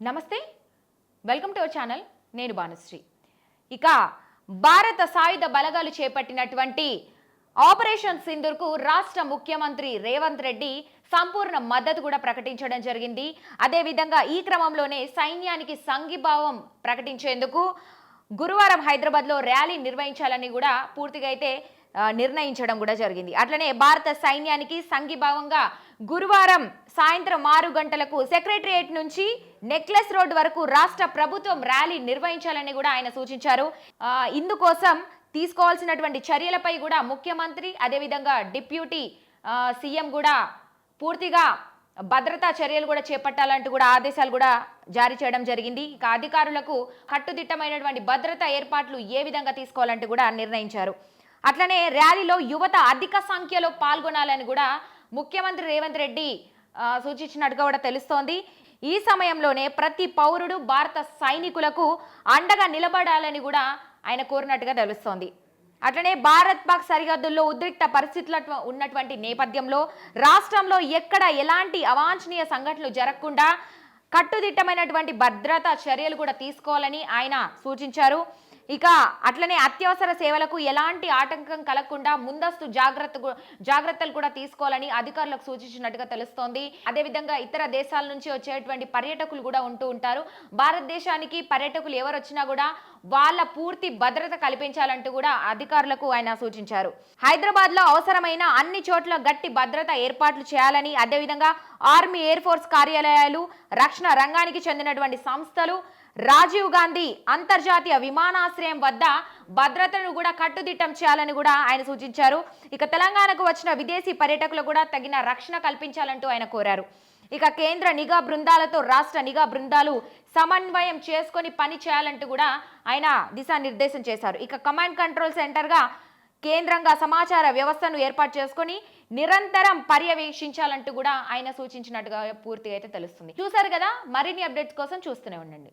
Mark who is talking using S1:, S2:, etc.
S1: నమస్తే. Welcome to our channel నేను భానుశ్రీ. ఇక భారత సాయుధ బలగాలు చేపట్టినటువంటి ఆపరేషన్ సింధూర్కు రాష్ట్ర ముఖ్యమంత్రి రేవంత్ రెడ్డి సంపూర్ణ మద్దతు కూడా ప్రకటించడం జరిగింది. అదేవిధంగా ఈ క్రమంలోనే సైన్యానికి సంఘీభావం ప్రకటించేందుకు గురువారం హైదరాబాద్లో ర్యాలీ నిర్వహించాలని కూడా పూర్తిగా అయితే నిర్ణయించడం కూడా జరిగింది. అట్లనే భారత సైన్యానికి సంఘీభావంగా గురువారం సాయంత్రం ఆరు గంటలకు సెక్రటరియేట్ నుంచి నెక్లెస్ రోడ్ వరకు రాష్ట్ర ప్రభుత్వం ర్యాలీ నిర్వహించాలని కూడా ఆయన సూచించారు. ఇందుకోసం తీసుకోవాల్సినటువంటి చర్యలపై కూడా ముఖ్యమంత్రి అదేవిధంగా డిప్యూటీ సీఎం కూడా పూర్తిగా భద్రతా చర్యలు కూడా చేపట్టాలంటూ కూడా ఆదేశాలు కూడా జారీ చేయడం జరిగింది. ఇక అధికారులకు కట్టుదిట్టమైనటువంటి భద్రతా ఏర్పాట్లు ఏ విధంగా తీసుకోవాలంటూ కూడా నిర్ణయించారు. అట్లనే ర్యాలీలో యువత అధిక సంఖ్యలో పాల్గొనాలని కూడా ముఖ్యమంత్రి రేవంత్ రెడ్డి సూచించినట్టుగా కూడా తెలుస్తోంది. ఈ సమయంలోనే ప్రతి పౌరుడు భారత సైనికులకు అండగా నిలబడాలని కూడా ఆయన కోరినట్టుగా తెలుస్తోంది. అట్లనే భారత్ పాక్ సరిహద్దుల్లో ఉద్రిక్త పరిస్థితుల ఉన్నటువంటి నేపథ్యంలో రాష్ట్రంలో ఎక్కడ ఎలాంటి అవాంఛనీయ సంఘటనలు జరగకుండా కట్టుదిట్టమైనటువంటి భద్రతా చర్యలు కూడా తీసుకోవాలని ఆయన సూచించారు. ఇక అట్లనే అత్యవసర సేవలకు ఎలాంటి ఆటంకం కలగకుండా ముందస్తు జాగ్రత్త జాగ్రత్తలు కూడా తీసుకోవాలని అధికారులకు సూచించినట్టుగా తెలుస్తోంది. అదేవిధంగా ఇతర దేశాల నుంచి వచ్చేటువంటి పర్యాటకులు కూడా ఉంటూ ఉంటారు. భారతదేశానికి పర్యాటకులు ఎవరు వచ్చినా కూడా వాళ్ళ పూర్తి భద్రత కల్పించాలంటూ కూడా అధికారులకు ఆయన సూచించారు. హైదరాబాద్లో అవసరమైన అన్ని చోట్ల గట్టి భద్రత ఏర్పాట్లు చేయాలని అదేవిధంగా ఆర్మీ ఎయిర్ ఫోర్స్ కార్యాలయాలు రక్షణ రంగానికి చెందినటువంటి సంస్థలు రాజీవ్ గాంధీ అంతర్జాతీయ విమానాశ్రయం వద్ద భద్రతను కూడా కట్టుదిట్టం చేయాలని కూడా ఆయన సూచించారు. ఇక తెలంగాణకు వచ్చిన విదేశీ పర్యటకులు కూడా తగిన రక్షణ కల్పించాలంటూ ఆయన కోరారు. ఇక కేంద్ర నిఘా బృందాలతో రాష్ట్ర నిఘా బృందాలు సమన్వయం చేసుకొని పని చేయాలంటూ కూడా ఆయన దిశానిర్దేశం చేశారు. ఇక కమాండ్ కంట్రోల్ సెంటర్గా కేంద్రంగా సమాచార వ్యవస్థను ఏర్పాటు చేసుకొని నిరంతరం పర్యవేక్షించాలంటూ కూడా ఆయన సూచించినట్టుగా పూర్తిగా అయితే తెలుస్తుంది. చూసారు కదా మరిన్ని అప్డేట్స్ కోసం చూస్తూనే ఉండండి.